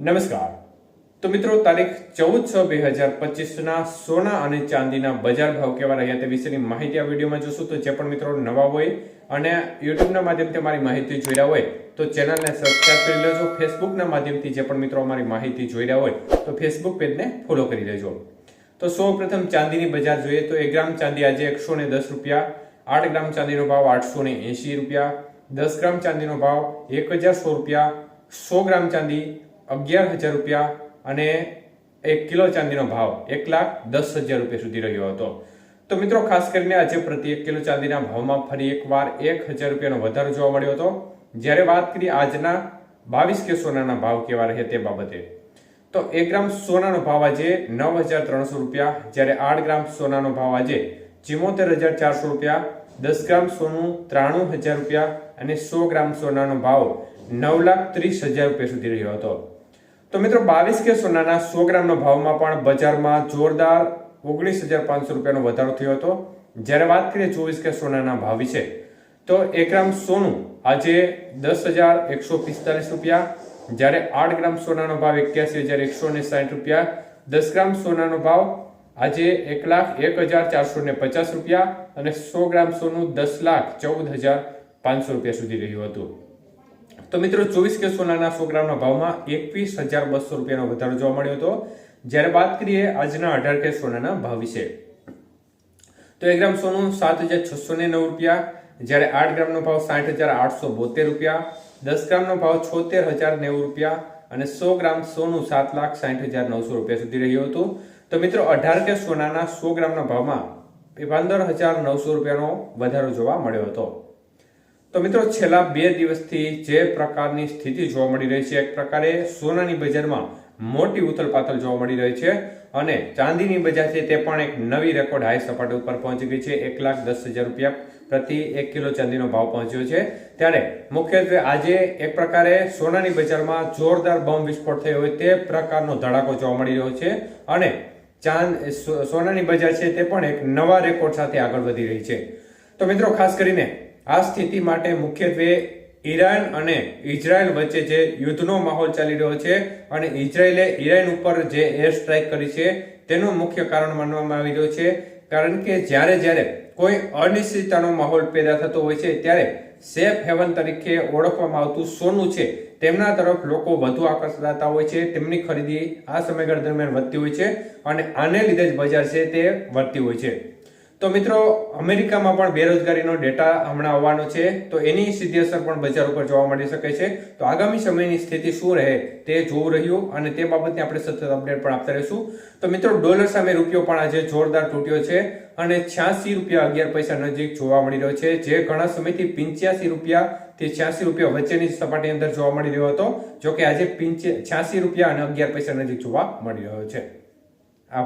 નમસ્કાર. તો મિત્રો, તારીખ ચૌદ છ બે હજાર પચીસના સોના અને ચાંદીના બજાર ભાવ કેવા રહ્યા તે વિશેની માહિતી આ વિડીયોમાં જોશું. તો જે પણ મિત્રો નવા હોય અને યુટ્યુબના માધ્યમથી અમારી માહિતી જોઈ રહ્યા હોય, તો ચેનલને સબસ્ક્રાઇબ કરી લેજો. ફેસબુકના માધ્યમથી જે પણ મિત્રો અમારી માહિતી જોઈ રહ્યા હોય, તો ફેસબુક પેજને ફોલો કરી લેજો. તો સૌ પ્રથમ ચાંદીની બજાર જોઈએ તો એક ગ્રામ ચાંદી આજે એકસો ને દસ રૂપિયા, આઠ ગ્રામ ચાંદીનો ભાવ આઠસો ને એંશી રૂપિયા, દસ ગ્રામ ચાંદીનો ભાવ એક હજાર સો રૂપિયા, સો ગ્રામ ચાંદી અગિયાર હજાર રૂપિયા અને એક કિલો ચાંદીનો ભાવ એક લાખ દસ હજાર રૂપિયા સુધી રહ્યો હતો. તો મિત્રો, ખાસ કરીને આજે પ્રતિ એક કિલો ચાંદીના ભાવમાં ફરી એકવાર એક હજાર રૂપિયાનો વધારો જોવા મળ્યો હતો. જ્યારે વાત કરીએ આજના બાવીસ કે સોનાના ભાવ કેવા રહ્યા તે બાબતે, તો એક ગ્રામ સોનાનો ભાવ આજે નવ હજાર ત્રણસો રૂપિયા, જ્યારે આઠ ગ્રામ સોનાનો ભાવ આજે ચિમોતેર હજાર ચારસો રૂપિયા, દસ ગ્રામ સોનું ત્રાણું હજાર રૂપિયા અને સો ગ્રામ સોનાનો ભાવ નવ લાખ ત્રીસ હજાર રૂપિયા સુધી રહ્યો હતો. તો મિત્રો બાવીસ કે સોનાના સો ગ્રામનો ભાવમાં પણ બજારમાં જોરદાર ઓગણીસ હજાર પાંચસો રૂપિયાનો વધારો થયો હતો. જ્યારે વાત કરીએ ચોવીસ કે સોનાના ભાવ વિશે, તો એક ગ્રામ સોનું આજે દસ હજાર એકસો પિસ્તાલીસ રૂપિયા, જ્યારે આઠ ગ્રામ સોનાનો ભાવ એક્યાસી હજાર એકસો ને સાઠ રૂપિયા, દસ ગ્રામ સોનાનો ભાવ આજે એક લાખ એક હજાર ચારસો ને પચાસ રૂપિયા અને સો ગ્રામ સોનું દસ લાખ ચૌદ હજાર પાંચસો રૂપિયા સુધી રહ્યું હતું. તો મિત્રો, ચોવીસ કે સોનાના સો ગ્રામના ભાવમાં એકવીસ હજાર બસો રૂપિયાનો વધારો જોવા મળ્યો હતો. જ્યારે વાત કરીએ આજના અઢાર કે સોનાના ભાવ વિશે, તો એક ગ્રામ સોનું સાત હજાર છસો ને નવ રૂપિયા, જ્યારે આઠ ગ્રામનો ભાવ સાઠ હજાર આઠસો બોતેર રૂપિયા, દસ ગ્રામનો ભાવ છોતેર હજાર નેવું રૂપિયા અને સો ગ્રામ સોનું સાત લાખ સાઠ હજાર નવસો રૂપિયા સુધી રહ્યું હતું. તો મિત્રો, અઢાર કે સોનાના સો ગ્રામના ભાવમાં પંદર હજાર નવસો રૂપિયાનો વધારો જોવા મળ્યો હતો. તો મિત્રો, છેલ્લા બે દિવસથી જે પ્રકારની સ્થિતિ જોવા મળી રહી છે, એક પ્રકારે સોનાની બજારમાં મોટી ઉથલપાથલ જોવા મળી રહી છે અને ચાંદીની બજાર છે તે પણ એક નવી રેકોર્ડ હાઈ સપાટી ઉપર પહોંચી ગઈ છે. એક લાખ દસ હજાર રૂપિયા પ્રતિ એક કિલો ચાંદીનો ભાવ પહોંચ્યો છે. ત્યારે મુખ્યત્વે આજે એક પ્રકારે સોનાની બજારમાં જોરદાર બોમ્બ વિસ્ફોટ થયો હોય તે પ્રકારનો ધડાકો જોવા મળી રહ્યો છે અને ચાંદ સોનાની બજાર છે તે પણ એક નવા રેકોર્ડ સાથે આગળ વધી રહી છે. તો મિત્રો, ખાસ કરીને આ સ્થિતિ માટે મુખ્યત્વે ઈરાન અને ઇઝરાયલ વચ્ચે જે યુદ્ધનો માહોલ ચાલી રહ્યો છે અને ઇઝરાયલે ઈરાન ઉપર જે એર સ્ટ્રાઇક કરી છે, તેનું મુખ્ય કારણ માનવામાં આવી રહ્યું છે. કારણ કે જ્યારે જ્યારે કોઈ અનિશ્ચિતતાનો માહોલ પેદા થતો હોય છે, ત્યારે સેફ હેવન તરીકે ઓળખવામાં આવતું સોનું છે, તેમના તરફ લોકો વધુ આકર્ષાતા હોય છે, તેમની ખરીદી આ સમયગાળા દરમિયાન વધતી હોય છે અને આને લીધે જ બજાર છે તે વધતી હોય છે. તો મિત્રો, અમેરિકામાં પણ બેરોજગારીનો ડેટા હમણાં આવવાનો છે. તો એની સીધી અસર પણ બજાર ઉપર જોવા મળી શકે છે. તો આગામી સમયની સ્થિતિ શું રહે તે જોવું રહ્યું અને તે બાબતને આપણે સતત અપડેટ પણ આપતા રહીશું. તો મિત્રો, ડોલર સામે રૂપિયો પણ આજે જોરદાર તૂટ્યો છે અને છ્યાસી રૂપિયા અગિયાર પૈસા નજીક જોવા મળી રહ્યો છે. જે ઘણા સમયથી પિંચ્યાસી રૂપિયા થી છ્યાસી રૂપિયા વચ્ચેની સપાટી અંદર જોવા મળી રહ્યો હતો જો કે આજે છ્યાસી રૂપિયા અને અગિયાર પૈસા નજીક જોવા મળી રહ્યો છે. આભાર.